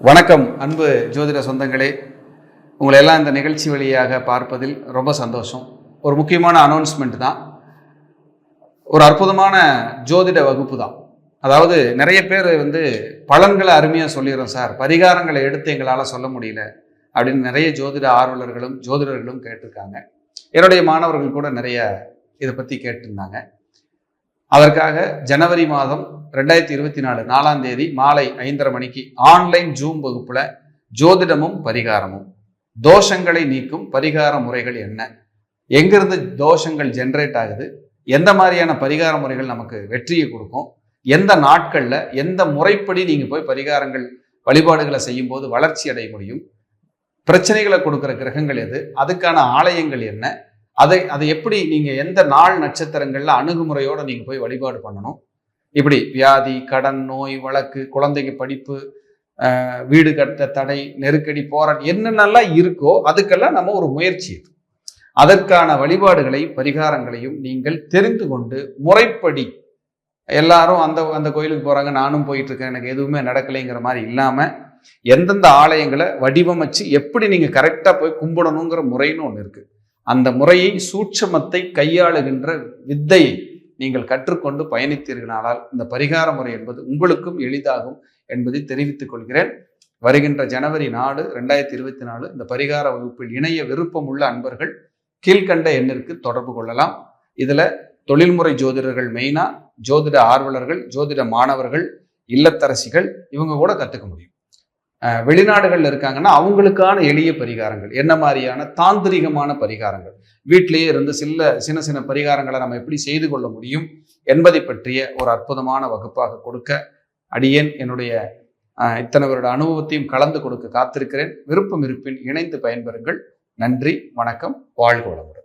வணக்கம் அன்பு ஜோதிட சொந்தங்களே. உங்களை எல்லாம் இந்த நிகழ்ச்சி வழியாக பார்ப்பதில் ரொம்ப சந்தோஷம். ஒரு முக்கியமான அனௌன்ஸ்மெண்ட் தான். ஒரு அற்புதமான ஜோதிட வகுப்பு தான். அதாவது நிறைய பேர் வந்து பலன்களை அருமையாக சொல்லிடுறோம் சார். பரிகாரங்களை எடுத்து எங்களால் சொல்ல முடியல அப்படின்னு நிறைய ஜோதிட ஆர்வலர்களும் ஜோதிடர்களும் கேட்டிருக்காங்க. என்னுடைய மாணவர்கள் கூட நிறைய இதை பற்றி கேட்டிருந்தாங்க. அதற்காக ஜனவரி மாதம் ரெண்டாயிரத்தி இருபத்தி நாலு நாலாம் தேதி மாலை ஐந்தரை மணிக்கு ஆன்லைன் ஜூம் வகுப்புல ஜோதிடமும் பரிகாரமும். தோஷங்களை நீக்கும் பரிகார முறைகள் என்ன? எங்கிருந்து தோஷங்கள் ஜென்ரேட் ஆகுது? எந்த மாதிரியான பரிகார முறைகள் நமக்கு வெற்றியை கொடுக்கும்? எந்த நாட்களில் எந்த முறைப்படி நீங்கள் போய் பரிகாரங்கள் வழிபாடுகளை செய்யும்போது வளர்ச்சி அடைய முடியும்? பிரச்சனைகளை கொடுக்குற கிரகங்கள் எது? அதுக்கான ஆலயங்கள் என்ன? அதை அதை எப்படி நீங்க எந்த நாள் நட்சத்திரங்கள்ல அணுகுமுறையோட நீங்க போய் வழிபாடு பண்ணணும் இப்படி வியாதி கடன் நோய் வழக்கு குழந்தைங்க படிப்பு வீடு கட்ட தடை நெருக்கடி போராட்டம் என்னென்னலாம் இருக்கோ அதுக்கெல்லாம் நம்ம ஒரு முயற்சி இது. அதற்கான வழிபாடுகளை பரிகாரங்களையும் நீங்கள் தெரிந்து கொண்டு முறைப்படி எல்லாரும் அந்த அந்த கோயிலுக்கு போறாங்க நானும் போயிட்டு இருக்கேன் எனக்கு எதுவுமே நடக்கலைங்கிற மாதிரி இல்லாம எந்தெந்த ஆலயங்களை வடிவமைச்சு எப்படி நீங்க கரெக்டா போய் கும்பிடணுங்கிற முறைன்னு ஒன்று இருக்கு அந்த முறையை சூட்சமத்தை கையாளுகின்ற வித்தையை நீங்கள் கற்றுக்கொண்டு பயணித்தீர்களானால் இந்த பரிகார முறை என்பது உங்களுக்கும் எளிதாகும் என்பதை தெரிவித்துக் கொள்கிறேன். வருகின்ற ஜனவரி நாலு ரெண்டாயிரத்தி இருபத்தி நாலு இந்த பரிகார வகுப்பில் இணைய விருப்பம் உள்ள அன்பர்கள் கீழ்கண்ட எண்ணிற்கு தொடர்பு கொள்ளலாம். இதுல தொழில்முறை ஜோதிடர்கள் மெயினா ஜோதிட ஆர்வலர்கள் ஜோதிட மாணவர்கள் இல்லத்தரசிகள் இவங்க கூட கற்றுக்க முடியும். வெளிநாடுகள்ல இருக்காங்கன்னா அவங்களுக்கான எளிய பரிகாரங்கள். என்ன மாதிரியான தாந்திரிகமான பரிகாரங்கள்? வீட்டிலேயே இருந்து சில சின்ன சின்ன பரிகாரங்களை நம்ம எப்படி செய்து கொள்ள முடியும் என்பதை பற்றிய ஒரு அற்புதமான வகுப்பாக கொடுக்க அடியேன் என்னுடைய இத்தனை வருட அனுபவத்தையும் கலந்து கொடுக்க காத்திருக்கிறேன். விருப்பம் இருப்பின் இணைந்து பயன்பெறுங்கள். நன்றி வணக்கம் வாழ்க வளமுடன்.